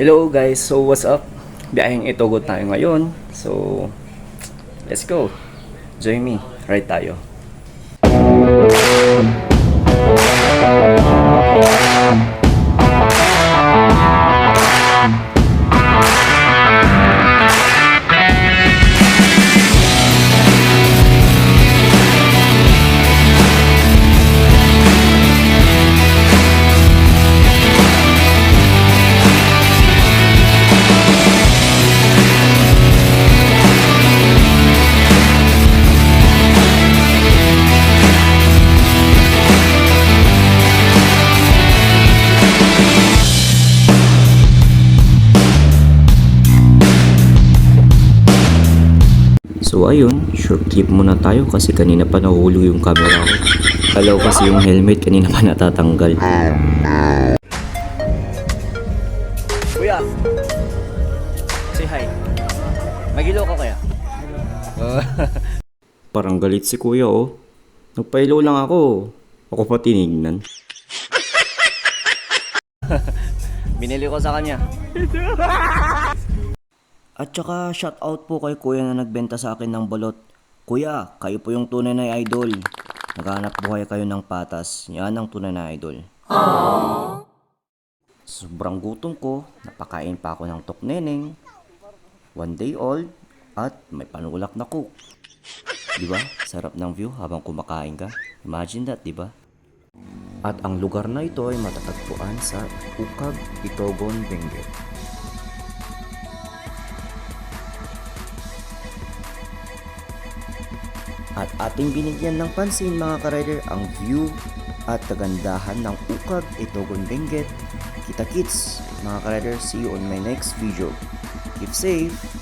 Hello guys, so what's up? Biyaheng itogot tayo ngayon. So, let's go. Join me. Ride tayo. So ayun, short clip muna tayo kasi kanina pa nahulo yung camera ko. Kalaw kasi yung helmet kanina pa natatanggal. Kuya! Say hi. Magilo ka kaya? Parang galit si kuya oh. Nagpailo lang ako. Ako pa tinignan. Binili ko sa kanya. At saka shoutout po kay kuya na nagbenta sa akin ng balot. Kuya, kayo po yung tunay na idol. Naghanap buhay kayo ng patas. Yan ang tunay na idol. Sobrang gutom ko. Napakain pa ako ng tokneneng. One day old. At may panulak na cook. Di ba? Sarap ng view habang kumakain ka. Imagine that, di ba? At ang lugar na ito ay matatagpuan sa Ukag, Itogon, Benguet. At ating binigyan ng pansin mga ka-rider ang view at kagandahan ng Ukag, Itogon, Benguet. Kita kits mga ka-rider, see you on my next video. Keep safe!